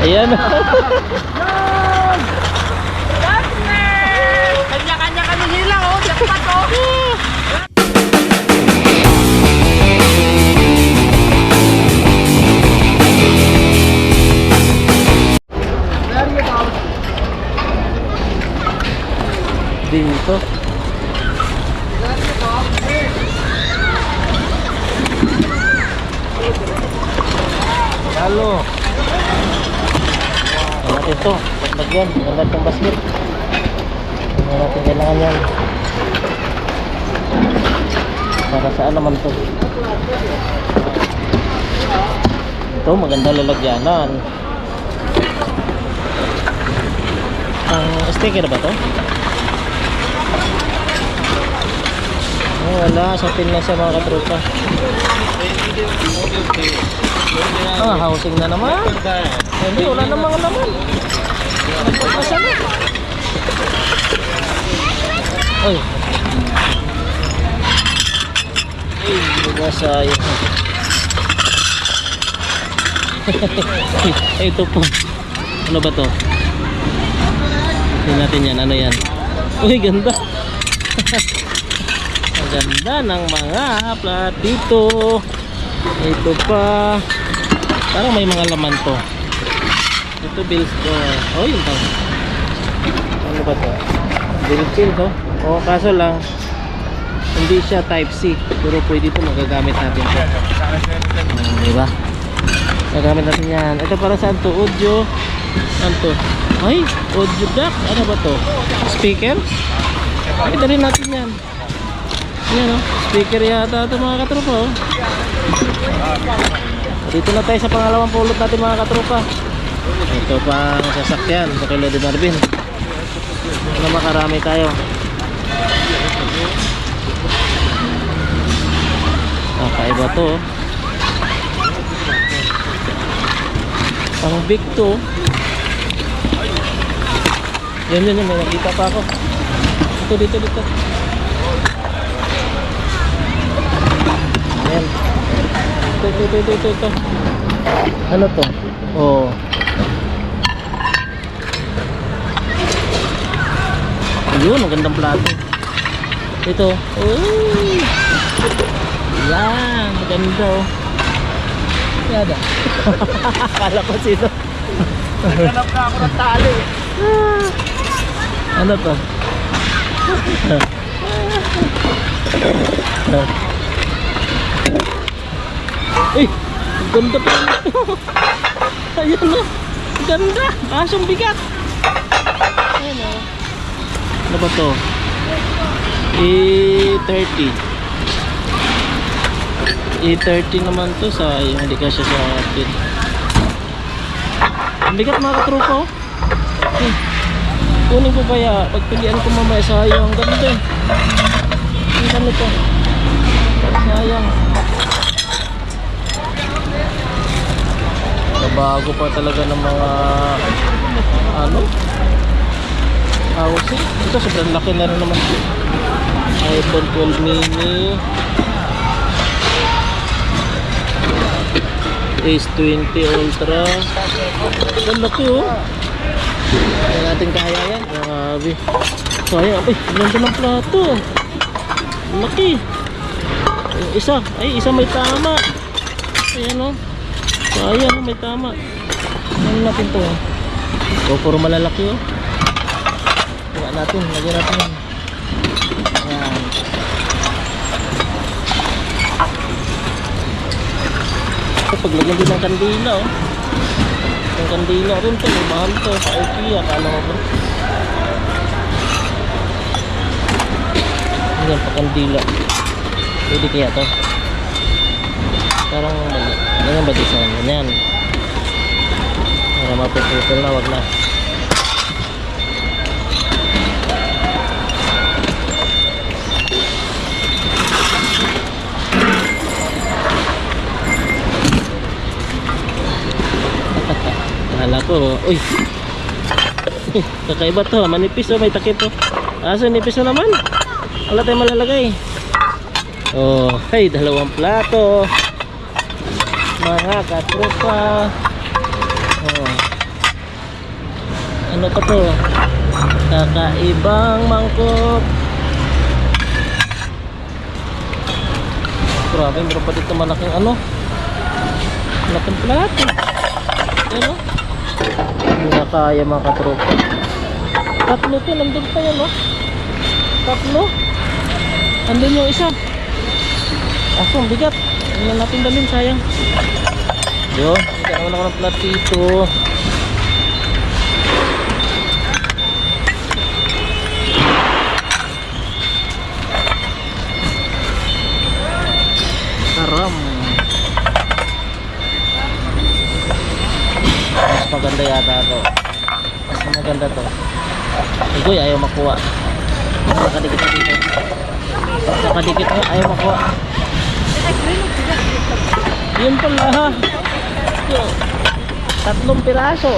Ayan. Kanya-kanya kami hila, oh. Jackpot, oh. Dito. Halo. Ano natin to? Paglagyan. Maganda itong basket. Ano natin kailangan yan? Para saan naman to? Ito, maganda lalagyanan. Ang sticker ba to? Oh, wala. Sa pin lang sa mga katropa. Ah, housing na naman. Hindi, wala na mga naman. Asa na? Ay. Ay. Ay, ito po. Ano ba to? Tingnan natin yan. Ano yan? Uy, ganda. Ganda ng mga plat dito. Ito pa. Parang may mga laman to. Ito bills ko. Oh, yun to. Ano ba to? Bill pin to. O kaso lang hindi siya type C pero pwede ito magagamit natin to. Hmm, di ba? Magagamit natin yan. Ito para saan to? Audio. Ano to? Ay, audio jack. Ano ba to? Speaker? Ay, dali natin yan. Yan o. Speaker yata ito mga katropa oh. Dito na tayo sa pangalawang pulot natin mga katropa. Ito pang sasakyan sa kilo de Marvin. Ano makarami tayo. Kakaiba to. oh. Pang big to. Yan yan yan, may nakita pa ako. Dito dito dito. Ayan. Ito, ito, ito, ito, ito, ito. Ano to? Oh. Ayun, ang gandang plato. Ito. Uy! Yan, maganda oh. Yada. Akala ko sino. Naghanap na ako ng tali. Ano to? Ang ganda pa nito. Ayun o. Ang ganda. Asong bigat. Ayun o. Ano ba to? E30. E30 naman to sa hindi ka siya sa atin. Ang bigat mga katrupa oh. Hmm. Kunin ko kaya pagpilian ko mamaya sayang ang ganda eh. Ang ganda to. Sayang. Nabago pa talaga ng mga ano? Housing. Ito sobrang laki na rin naman. iPhone 12 mini. Ace 20 Ultra. Ang laki oh. Hindi natin kaya yan. Grabe. Sayang. Ay, ganda ng plato. Laki. Isa. Ay, isa may tama. Ayan o. Sayang, may tama. Ano natin to? O, puro malalaki o. Kaya natin. Lagyan natin yan. Ayan. Ito, paglagyan din ng kandila o. Yung kandila rin to, mahal to sa IKEA, kala mo ba? Yan pa kandila. Pwede kaya to? Parang. Ganyan ba design? Ganyan. Para mapuputol na, wag na. Kala ko, uy. Kakaiba to, manipis oh, may takip oh. Aso nipis na naman. Wala tayong malalagay. Oh, hey, dalawang plato. Mga katropa. Oh. pa to? Kakaibang mangkok. Grabe, meron pa dito malaking ano. Malaking plato. Yan o. Hindi na kaya mga katropa. Tatlo to, nandun pa yan o. Tatlo. Nandun yung isa. Aso, ang bigat. Hindi na natin dalhin, sayang. Yun, hindi naman ako ng platito. Karam. Mas maganda yata to. Mas maganda to. Igoy ayaw makuha. Nakadikit na dito. Nakadikit na ayaw makuha. Yun pala ha. Tatlong piraso.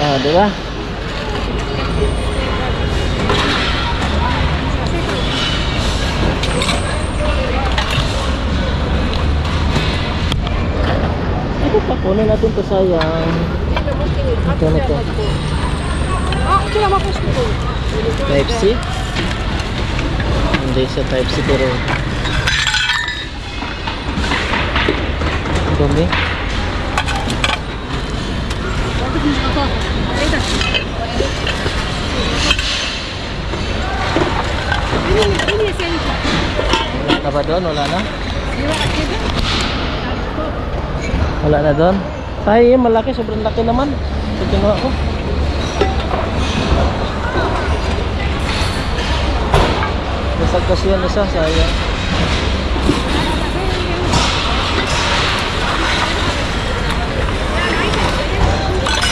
Ah, di ba? Ito pa, kunin natin to sayang. Ito na to. Mapos ko. Type C? Hindi siya Type C pero na ba doon? Wala na? Wala na doon? Yung malaki, sobrang laki naman. Ito kinuha ko. Basag kasi yan isa, sayang.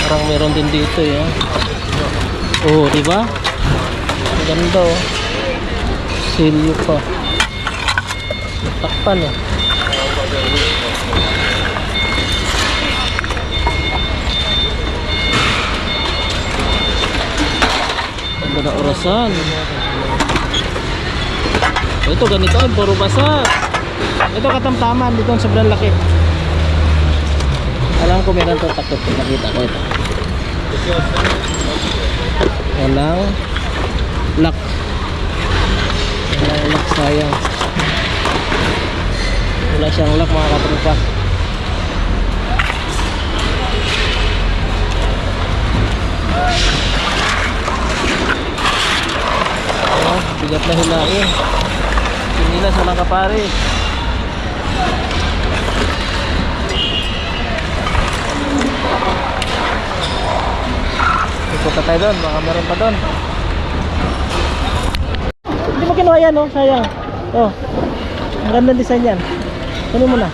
Parang meron din dito eh. Oh, di ba? Ang ganda oh. Silyo pa. Takpan eh. Ang ganda orasan. Ito ganito ay puro basa. Ito katamtaman dito ang sobrang laki. Alam ko meron to takot ko nakita ko ito. Walang lock. Walang lock sayang. Wala siyang lock mga katropa. Oh, bigat na hilain. Sinilas walang kapare. Ikot na tayo doon, baka meron pa doon. Hindi mo kinuha yan, oh, sayang. Oh, ang ganda design yan. Kunin mo na.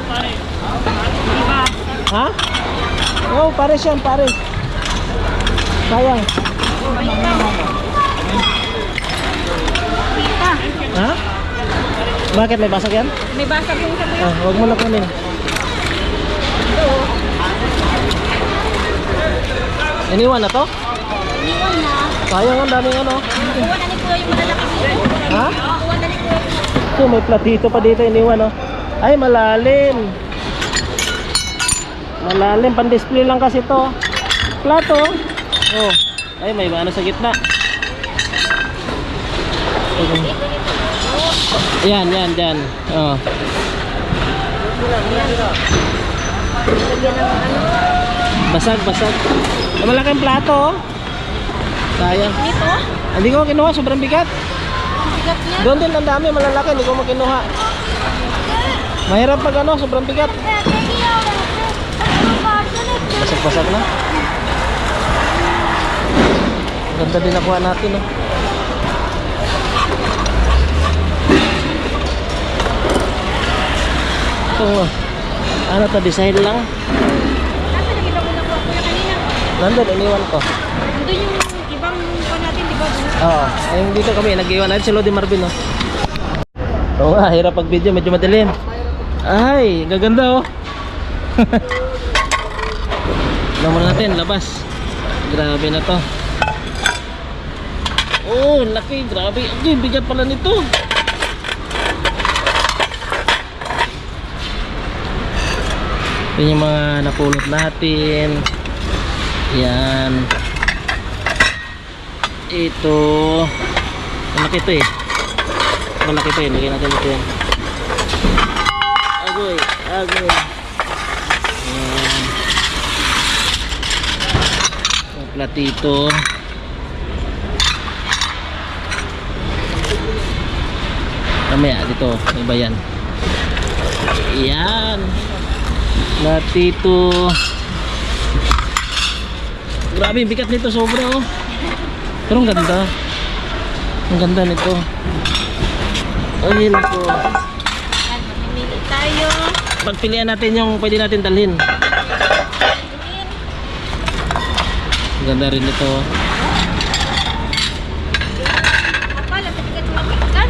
Ha? Oh, pares yan, pares. Sayang. Ha? Bakit may basag yan? May basag yung sabi. Ah, huwag mo na kunin. Iniwan na to? Iniwan na. Sayang ang daming ano. Kuha na ni Kuya yung malalaki dito. Ha? Kuha na ni Kuya. Ito, may platito pa dito iniwan oh. Ay, malalim. Malalim, pan-display lang kasi to. Plato. Oh. Ay, may ano sa gitna. Yan, yan, yan. Oh. Basag, basag. Malaking plato oh. Sayang. Dito? Hindi ko kinuha, sobrang bigat. Bigat niya. Doon din ang dami, malalaki, hindi ko makinuha. Mahirap pag ano, sobrang bigat. Basag-basag na. Ganda din nakuha natin, oh. Ito, oh. ano to, design lang. Nandun, iniwan ko. Doon yung Oo, ay dito kami, nag-iwan natin si Lodi Marvin, oh. Oo nga, hirap pag video, medyo madilim. Ay, gaganda, oh. Tignan muna natin, labas. Grabe na to. Oh, laki, grabe. Ay, bigat pala nito. Ito yung mga napulot natin. Yan. Ito. Malaki ito eh. Malaki ito eh. Lagyan natin ito yan. Agoy. Agoy. Yan. Yung platito. Mamaya dito. Iba yan. Yan. Platito. Grabe, bigat nito sobra oh. Pero ang ganda. Ang ganda nito. Ay, nako. Yan, mamimili tayo. Pagpilian natin yung pwede natin dalhin. Ang ganda rin ito. Kapal, ang tigat mabigan.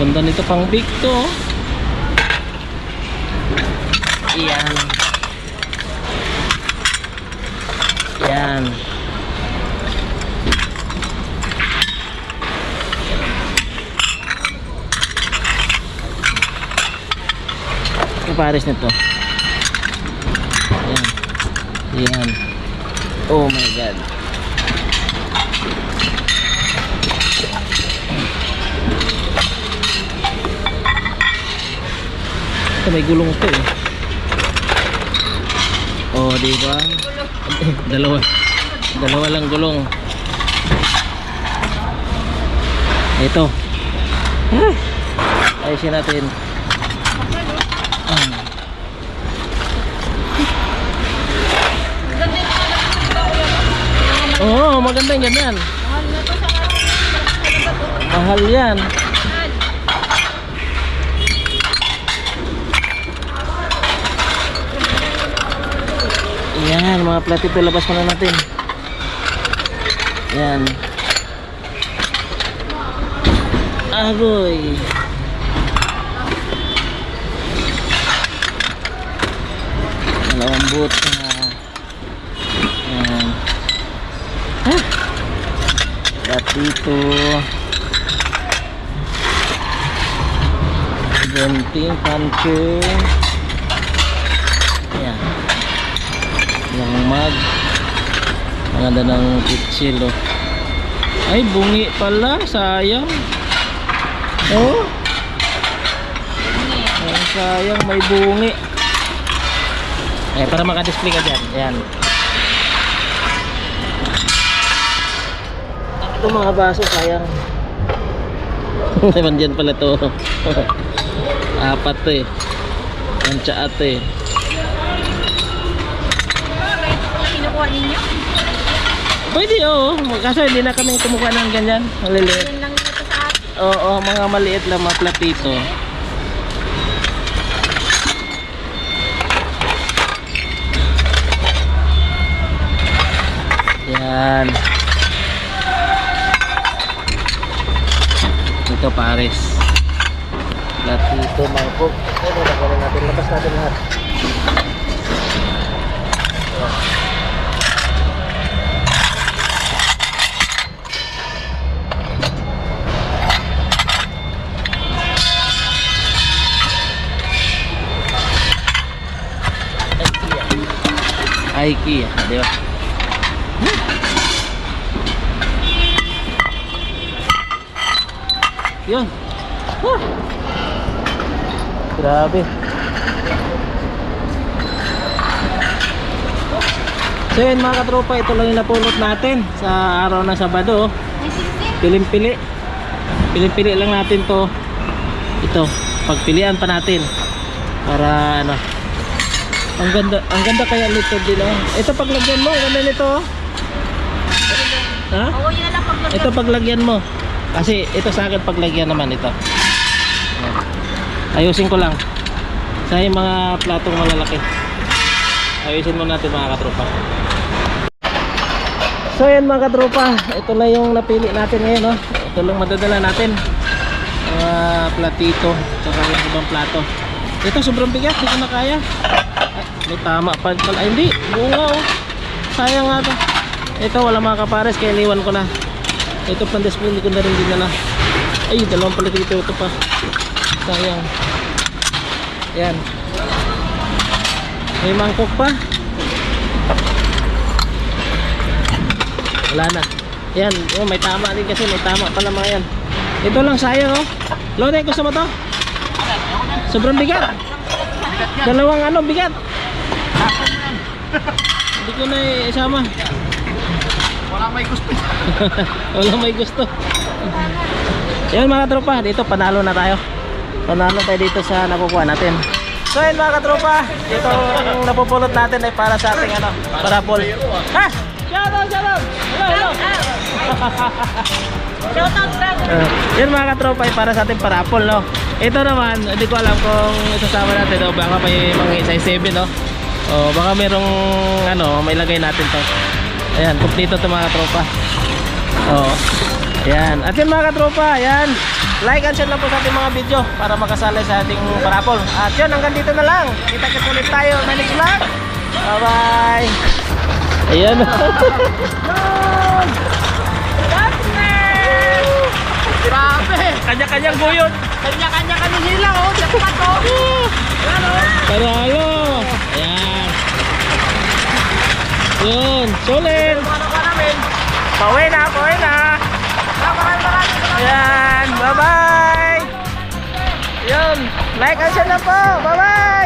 Ganda nito pang big to. oh. Yan. Pares nito. Yan. Yan. Oh my god. Ito may gulong to eh. Oh, di ba? Dalawa. Dalawa lang gulong. Ito. Ah, Ayusin natin. Ah. Ganda yung mga nakikita ko yan. Oo, oh, maganda yung ganyan. Mahal na to sa akin. Ano ba to? Mahal yan. Mahal. Yan, mga platito labas muna natin. Yan. Agoy. Dalawang boot na. Yan. Ah. Platito. Genting puncher. Yan. Yung mug. Ang ganda ng kitsil oh. Ay, bungi pala. Sayang. Oh. Ay, sayang. May bungi. Eh, para maka-display ka dyan. Yan. Ito mga baso, sayang. Ewan dyan pala to. Apat to eh. Ang tsaat to eh. Kinukuha ninyo? Pwede oo. Kaso hindi na kami kumukuha ng ganyan. Maliliit. Yan lang nito sa atin. Oo, mga maliit lang mga platito. Yan. Ito pares. Platito, mangkok. Ito, nagawa natin. Lapas natin lahat. IKEA, di ba? Yun. Huh. Grabe. So yun mga katropa, ito lang yung napulot natin sa araw ng Sabado. Piling-pili. Piling-pili lang natin to. Ito, pagpilian pa natin. Para ano. Ang ganda, ang ganda kaya nito din oh. Ito paglagyan mo, ganda nito oh. Ha? Oo, yun na lang pag Ito paglagyan mo. Kasi ito sa akin paglagyan naman ito. Ayusin ko lang. Sa yung mga platong malalaki. Ayusin mo natin mga katropa. So yan mga katropa, ito na yung napili natin ngayon. No? Ito lang madadala natin. Mga platito, tsaka yung ibang plato. Ito sobrang bigat, hindi ko na kaya. Ay, may tama pa. Ay, hindi, bunga oh. Sayang nga to. Ito wala mga kapares, kaya iniwan ko na. Ito pang display, hindi ko na rin dinala. Ay, dalawang pala dito ito pa. Sayang. Yan. May mangkok pa. Wala na. Yan, oh, may tama din kasi may tama pala mga yan. Ito lang sayang oh. Lone, gusto mo to? Sobrang bigat. Dalawang ano, bigat. Hindi ko na isama. May gusto. Wala may gusto. Yan mga tropa, dito panalo na tayo. Panalo tayo dito sa nakukuha natin. So yun mga katropa, dito ang napupulot natin ay para sa ating ano, parapol. Ha! Shout out, shout out! Hello, hello! Uh, yun mga katropa ay para sa ating parapol, no? Ito naman, hindi ko alam kung isasama natin, no? Baka may mga size 7, no? O baka merong, ano, may lagay natin to. Ayan, kumpleto to mga katropa. Oo. Ayan. At yun mga katropa, ayan. Like and share lang po sa ating mga video para makasali sa ating parapol. At yun, hanggang dito na lang. Kita-kita ulit tayo sa next vlog. Bye-bye. Ayan. Grabe! Kanya-kanyang guyot. Kanya-kanya kami nila, oh. Jackpot, oh. Yan, oh. Panalo. Ayan. Yun. Sulit. Pauwi na, pauwi na. Ayan. Bye-bye. Yun. Like and share na po. Bye-bye.